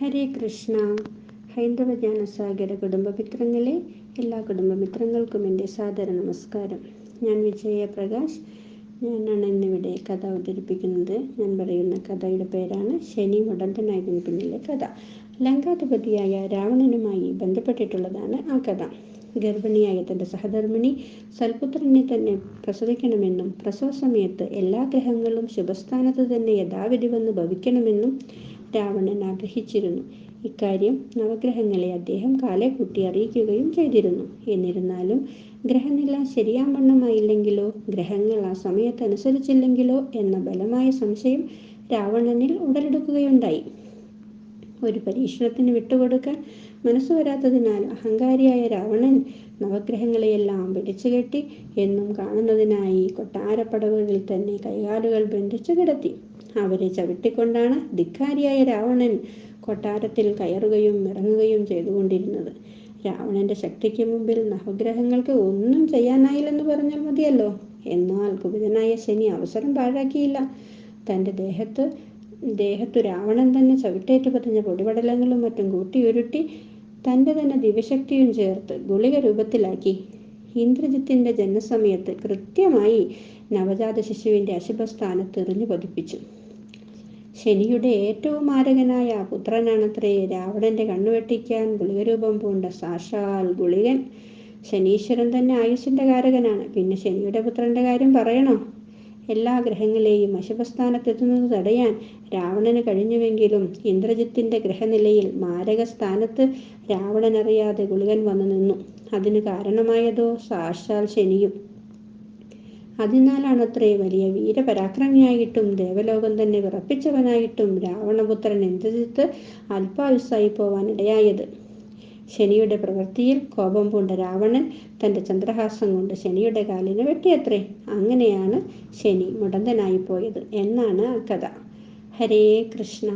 ഹരേ കൃഷ്ണ. ഹൈന്ദവ ജ്ഞാനസാഗര കുടുംബമിത്രങ്ങളെ എല്ലാ കുടുംബമിത്രങ്ങൾക്കും എന്റെ സാദര നമസ്കാരം. ഞാൻ വിജയപ്രകാശ് ഞാനാണ് ഇന്നിവിടെ കഥ അവതരിപ്പിക്കുന്നത്. ഞാൻ പറയുന്ന കഥയുടെ പേരാണ് ശനി മുടന്തനായതിന് പിന്നിലെ കഥ. ലങ്കാധിപതിയായ രാവണനുമായി ബന്ധപ്പെട്ടിട്ടുള്ളതാണ് ആ കഥ. ഗർഭിണിയായ തന്റെ സഹധർമ്മിണി സൽപുത്രനെ തന്നെ പ്രസവിക്കണമെന്നും പ്രസവ സമയത്ത് എല്ലാ ഗ്രഹങ്ങളും ശുഭസ്ഥാനത്ത് തന്നെ യഥാവിധി വന്ന് ഭവിക്കണമെന്നും രാവണൻ ആഗ്രഹിച്ചിരുന്നു. ഇക്കാര്യം നവഗ്രഹങ്ങളെ അദ്ദേഹം കാലെ കൂട്ടി അറിയിക്കുകയും ചെയ്തിരുന്നു. എന്നിരുന്നാലും ഗ്രഹനില ശരിയാവണ്ണമായില്ലെങ്കിലോ ഗ്രഹങ്ങൾ ആ സമയത്തനുസരിച്ചില്ലെങ്കിലോ എന്ന ബലമായ സംശയം രാവണനിൽ ഉടലെടുക്കുകയുണ്ടായി. ഒരു പരീക്ഷണത്തിന് വിട്ടുകൊടുക്കാൻ മനസ്സ് വരാത്തതിനാൽ അഹങ്കാരിയായ രാവണൻ നവഗ്രഹങ്ങളെയെല്ലാം പിടിച്ചുകെട്ടി എന്നും കാണുന്നതിനായി കൊട്ടാരപ്പടവുകളിൽ തന്നെ കൈകാലുകൾ ബന്ധിച്ചു കിടത്തി. അവരെ ചവിട്ടിക്കൊണ്ടാണ് ധിക്കാരിയായ രാവണൻ കൊട്ടാരത്തിൽ കയറുകയും ഇറങ്ങുകയും ചെയ്തുകൊണ്ടിരുന്നത്. രാവണന്റെ ശക്തിക്ക് മുമ്പിൽ നവഗ്രഹങ്ങൾക്ക് ഒന്നും ചെയ്യാനായില്ലെന്ന് പറഞ്ഞാൽ മതിയല്ലോ. എന്നാൽ കുപിതനായ ശനി അവസരം പാഴാക്കിയില്ല. തന്റെ ദേഹത്ത് ദേഹത്തു രാവണൻ തന്നെ ചവിട്ടേറ്റ് പതിഞ്ഞ പൊടിപടലങ്ങളും മറ്റും കൂട്ടിയുരുട്ടി തന്റെ തന്നെ ദിവ്യശക്തിയും ചേർത്ത് ഗുളിക രൂപത്തിലാക്കി. ഇന്ദ്രജിത്തിന്റെ ജന്മസമയത്ത് കൃത്യമായി നവജാത ശിശുവിന്റെ അശുഭസ്ഥാനത്ത് എറിഞ്ഞു പതിപ്പിച്ചു. ശനിയുടെ ഏറ്റവും മാരകനായ പുത്രനാണത്രേ. രാവണന്റെ കണ്ണുവെട്ടിക്കാൻ ഗുളികരൂപം പൂണ്ട സാക്ഷാൽ ഗുളികൻ ശനീശ്വരൻ തന്നെ ആയുസിന്റെ കാരകനാണ്. പിന്നെ ശനിയുടെ പുത്രന്റെ കാര്യം പറയണോ? എല്ലാ ഗ്രഹങ്ങളെയും അശുഭസ്ഥാനത്തെത്തുന്നത് തടയാൻ രാവണന് കഴിഞ്ഞുവെങ്കിലും ഇന്ദ്രജിത്തിന്റെ ഗ്രഹനിലയിൽ മാരക സ്ഥാനത്ത് രാവണനറിയാതെ ഗുളികൻ വന്നു നിന്നു. അതിന് കാരണമായതോ? സാക്ഷാൽ ശനിയും. അതിനാലാണത്രേ വലിയ വീരപരാക്രമിയായിട്ടും ദേവലോകം തന്നെ വിറപ്പിച്ചവനായിട്ടും രാവണപുത്രൻ ഇന്ദ്രജിത്ത് അല്പായുസ്സായി പോവാൻ ഇടയായത് ശനിയുടെ പ്രവൃത്തിയിൽ കോപം പൂണ്ട രാവണൻ തന്റെ ചന്ദ്രഹാസം കൊണ്ട് ശനിയുടെ കാലിന് വെട്ടിയത്രേ. അങ്ങനെയാണ് ശനി മുടന്തനായി പോയത് എന്നാണ് ആ കഥ. ഹരേ കൃഷ്ണ.